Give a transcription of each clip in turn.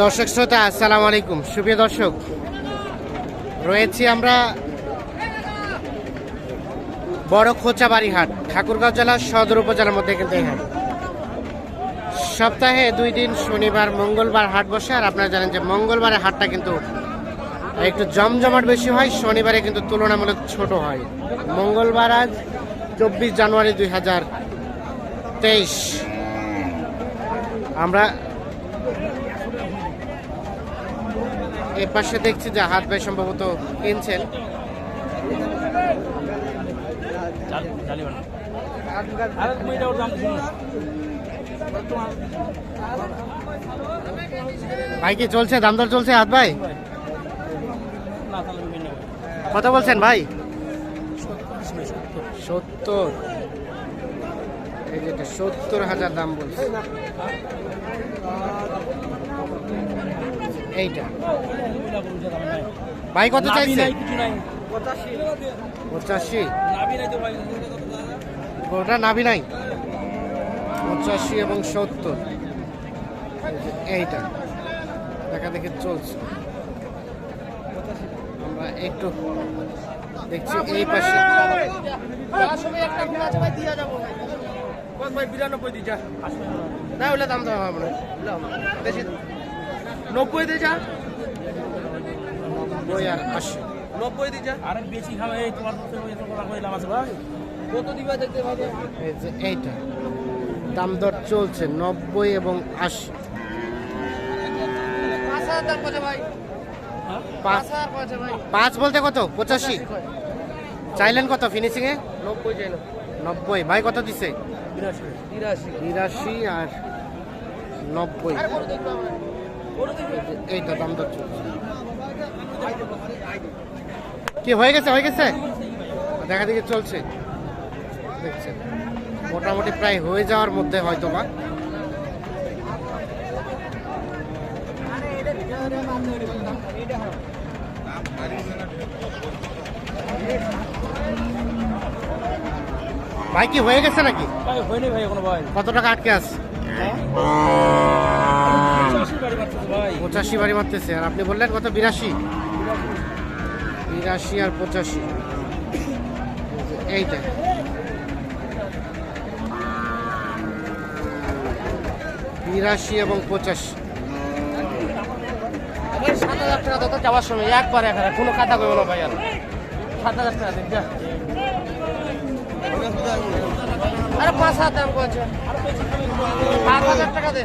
দর্শক শ্রোতা, আসসালামু আলাইকুম। সুপ্রিয় দর্শক, রয়েছি আমরা বড় খোঁচাবাড়ি হাট ঠাকুরগাঁও জেলার সদর উপজেলার মধ্যে কিন্তু এই হাট। সপ্তাহে দুই দিন, শনিবার, মঙ্গলবার হাট বসে, আর আপনারা জানেন যে মঙ্গলবারের হাটটা কিন্তু একটু জমজমাট বেশি হয়, শনিবারে কিন্তু তুলনামূলক ছোট হয়। মঙ্গলবার আজ চব্বিশ জানুয়ারি দুই হাজার তেইশ। আমরা এ পাশে দেখছি যে হাত ভাই সম্ভবত কিনছেন। ভাই কি চলছে? দাম দর চলছে হাত ভাই? কত বলছেন ভাই? সত্তর। এই সত্তর হাজার দাম বলছে। এইটা। ভাই কত চাইছে? পঁচাশি। ওটা নাভি নাই। পঁচাশি এবং সত্তর। এইটা। দেখা দেখে চলছে। আমরা একটু দেখছি এই পাশে। না ওগুলো দাম দেওয়া হবে না। বেশি নব্বই দিয়ে যা। নব্বই আর আশি। নব্বই দিয়ে যা। আরে বেশি খাবে এই তোমার এত কথা কইলাম আছে ভাই। কত দিবা দেখতে এই যে এইটা। দাম দর চলছে নব্বই এবং আশি। পাঁচ হাজার দাম ভাই। পাঁচ হাজার কত ভাই। পাঁচ বলতে কত? পঁচাশি। চাইলেন কত ফিনিশিং এ নব্বই নব্বই। ভাই কত দিছে? তিরাশি। বিরাশি আর নব্বই। এইটা দাম দর কি হয়ে গেছে হয়ে গেছে? দেখা দেখি চলছে। দেখছেন মোটামুটি প্রায় হয়ে যাওয়ার মধ্যে হয়তো বা। ভাই কি হয়ে গেছে নাকি? ভাই হয়নি ভাই এখনও ভাই। কত টাকা আটকে আছে পঁচাশি বাড়ি মারতেছে ভাই পঁচাশি বাড়ি মারতেছে। আর আপনি বললেন কত? বিরাশি। বিরাশি আর পঁচাশি। এইটা। বিরাশি এবং পঁচাশি। সাত হাজার টাকা তো যাওয়ার সময়, একবার এক হাজার কোনো কথা কইব না ভাই আর। সাত হাজার টাকা দিন আরে পাঁচ হাজার পাঁচ হাজার টাকা দে।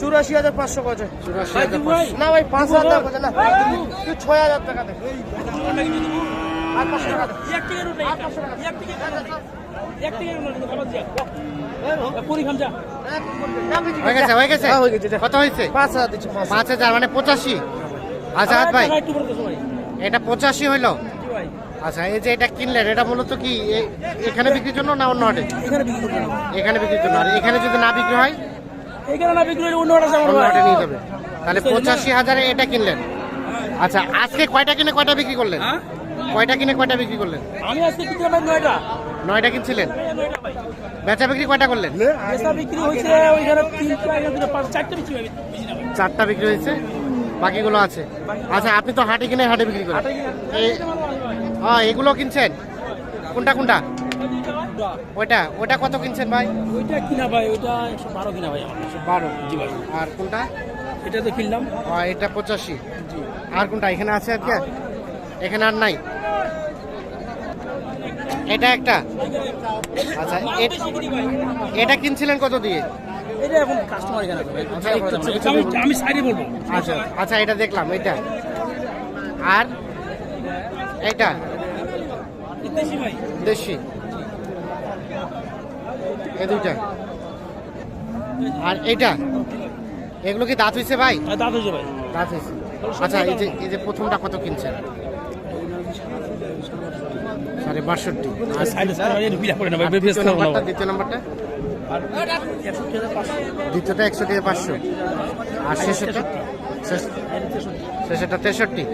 চুরাশি হাজার পাঁচশো কছে চুরাশি না ভাই পাঁচ হাজার টাকা না। ছয় হাজার টাকা আর পাঁচশো আর পাঁচশো হয়ে হ্যাঁ, হয়ে মানে আচ্ছা এটা পঁচাশি হইল? আচ্ছা এই যে এটা কিনলেন এটা মূলত কি এখানে বিক্রির জন্য না অন্য হাটে? এখানে এখানে বিক্রির জন্য। আর এখানে যদি না বিক্রি হয়? এখানে না বিক্রি হলে অন্য আছে আমার ভাই হাটে নিয়ে যাবে। তাহলে পঁচাশি হাজারে এটা কিনলেন? আচ্ছা আজকে কয়টা কিনে কয়টা বিক্রি করলেন? হ্যাঁ? কয়টা কিনে কয়টা বিক্রি করলেন? আমি আজকে ভাই নয়টা। নয়টা কিনছিলেন? নয়টা ভাই বেচা বিক্রি কয়টা করলেন? বেচা বিক্রি হয়েছে ওইখানে তিনটা এখানে দুটো পাঁচ চারটে বিক্রি হয়। বেশি না ভাই চারটা বিক্রি হয়েছে? বাকিগুলো আছে। আচ্ছা আপনি তো হাটে কিনে হাটে বিক্রি করেন। এই- হ্যাঁ এগুলো কিনছেন? কোনটা কোনটা? ওইটা ওইটা কত কিনছেন ভাই? ওইটা কিনা ভাই ওইটা একশো বারো কিনা ভাই আমার বারো। জি ভাই। আর কোনটা? এটা তো কিনলাম। এটা পঁচাশি। আর কোনটা এখানে আছে আর কি? এখানে আর নাই? এটা একটা? আচ্ছা এটা কিনছিলেন কত দিয়ে? এটা এখন কাস্টমার এখানে আচ্ছা, আমি আমি সাইডে বলব। আচ্ছা আচ্ছা এটা দেখলাম এটা। আর? এটা দেশি ভাই। দেশি। এই দুইটা। আর এইটা? এগুলো কি দাঁত হয়েছে ভাই? আর দাঁত হয়েছে ভাই। দাঁত হয়েছে আচ্ছা এই যে এই যে প্রথমটা কত কিনছেন? সাড়ে বাষট্টি। না দ্বিতীয় নাম্বারটা? দ্বিতীয় নাম্বারটা দ্বিতীয়টা একষট্টি পাঁচশো। আর শেষেরটা? শেষ- শেষেরটা তেষট্টি।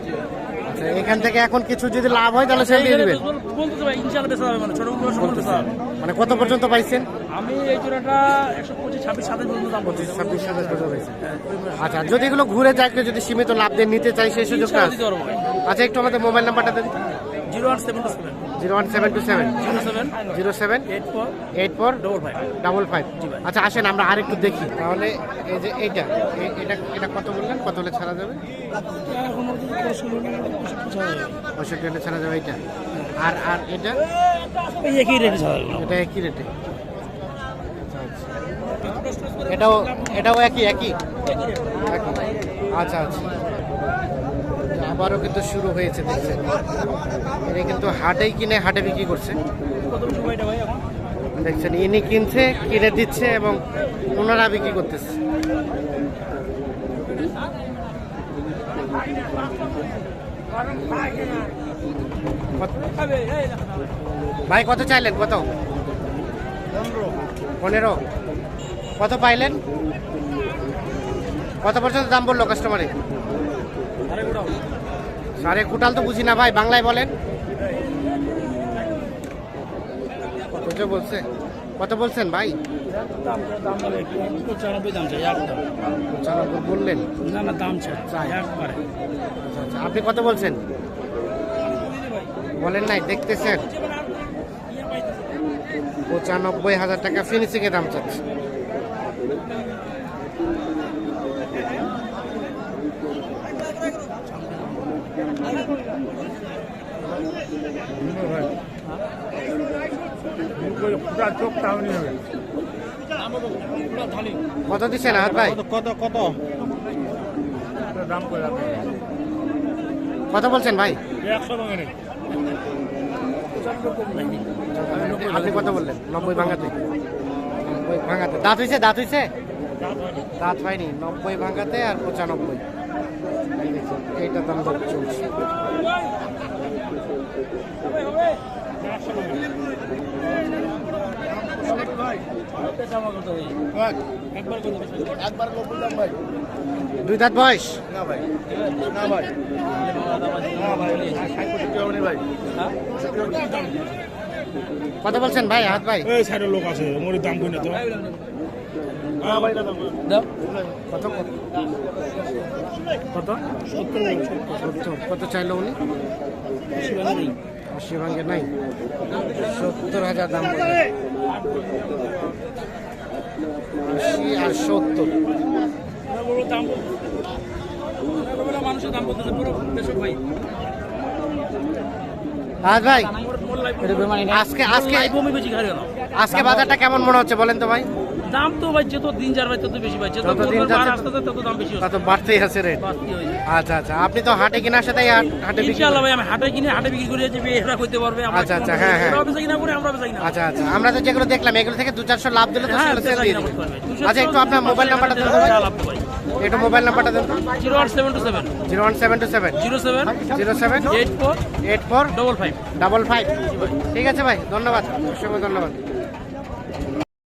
আচ্ছা এখান থেকে এখন কিছু যদি লাভ হয় তাহলে সেল দিয়ে দিবেন? বলতে ভাই ইনশাআল্লাহ বেচা যাবে মানে ছোট বড় সমান বেচা যাবে মানে কত পর্যন্ত পাইছেন? আমি এই জোড়াটা একশো পঁচিশ ছাব্বিশ সাতাশ পর্যন্ত দাম বলছি। ছাব্বিশ সাতাশ পর্যন্ত পাইছেন। আচ্ছা যদি এগুলো ঘুরে যায় যদি সীমিত লাভ দিয়ে নিতে চাই সেই সুযোগটা আচ্ছা একটু আমাদের মোবাইল নাম্বারটা দেন। Zero one seven two seven. Zero one seven two seven. Zero seven. Zero seven. Eight four. Eight four. Double five. Double five. আচ্ছা আসেন আমরা আরেকটু দেখি। তাহলে এই যে এইটা এটা এটা কত বললেন? কত হলে ছাড়া যাবে? পঁয়ষট্টি হলে ছাড়া যাবে এইটা। আর আর এটা? একই রেটে ছাড়া এটা একই রেটে এটাও এটাও একই একই? একই। আচ্ছা আচ্ছা। আবারও কিন্তু শুরু হয়েছে, দেখছেন। এটা কিন্তু হাটেই কিনে, হাটে বিক্রি করছে। দেখছেন, ইনি কিনছে, কিনে দিচ্ছে এবং ওনারা বিক্রি করতেছে। ভাই, কত চাইলেন? কত? পনেরো। কত পাইলেন? কত পর্যন্ত দাম বলল কাস্টমারে আরে কুটাল তো বুঝি না ভাই বাংলায় বলেন। কত বলছে? কত বলছেন ভাই? দাম দাম পঁচানব্বই দাম চাই একদম। পঁচানব্বই বললেন? না না দাম চাই চাই। একবারে। আচ্ছা আচ্ছা আপনি কত বলছেন? বলেন নাই দেখতেছেন। পঁচানব্বই হাজার টাকা ফিনিশিং এর দাম চাচ্ছে। কত দিচ্ছেন হাত ভাই? কত কত কত? বলছেন ভাই? আপনি কত বললেন? নব্বই ভাঙাতে। নব্বই ভাঙাতে। দাঁত হয়েছে দাঁত হয়েছে দাঁত হয়নি। নব্বই ভাঙাতে আর পঁচানব্বই। এইটা দাম চলছে। দুই দাঁত বয়স? না ভাই। না ভাই। না ভাই ভাই কত বলছেন ভাই? হাত ভাই সাইডের লোক আছে মরির দাম কই না তো কত কত কত চাইলো উনি? আশি নাই। সত্তর হাজার দাম আশি আর সত্তর। মানুষের দাম বলতেছে পুরো ভাই হাত ভাই আজকে আজকে আজকে বাজারটা কেমন মনে হচ্ছে বলেন তো ভাই? দাম তো ভাই যত দিন যার ভাই তত বেশি ভাই যত দিন যাচ্ছে- তত দাম বেশি তা তো বাড়তেই আছে রেট যায়। আচ্ছা আচ্ছা। আপনি তো হাটে কেনার সাথে হাটে বিক্রি ইনশাআল্লাহ। ভাই আমি হাটে কিনে হাটে বিক্রি করে যাবে এরা করতে পারবে আমরা আচ্ছা, আচ্ছা, হ্যাঁ, হ্যাঁ। ওরাও বেচা কিনা করে আমরা বেচা কিনা আচ্ছা আচ্ছা। আমরা তো যেগুলো দেখলাম এগুলো থেকে দু চারশো লাভ দিলে তো হ্যাঁ সেগুলো সেল দিয়ে দুশো আচ্ছা একটু আপনার মোবাইল নাম্বারটা দেন ভাই। একটু মোবাইল নাম্বারটা দেন তো zero one seven two seven. Zero one seven two seven. Zero seven zero seven eight four eight four double five. Double five. ঠিক আছে ভাই ধন্যবাদ। অসংখ্য ধন্যবাদ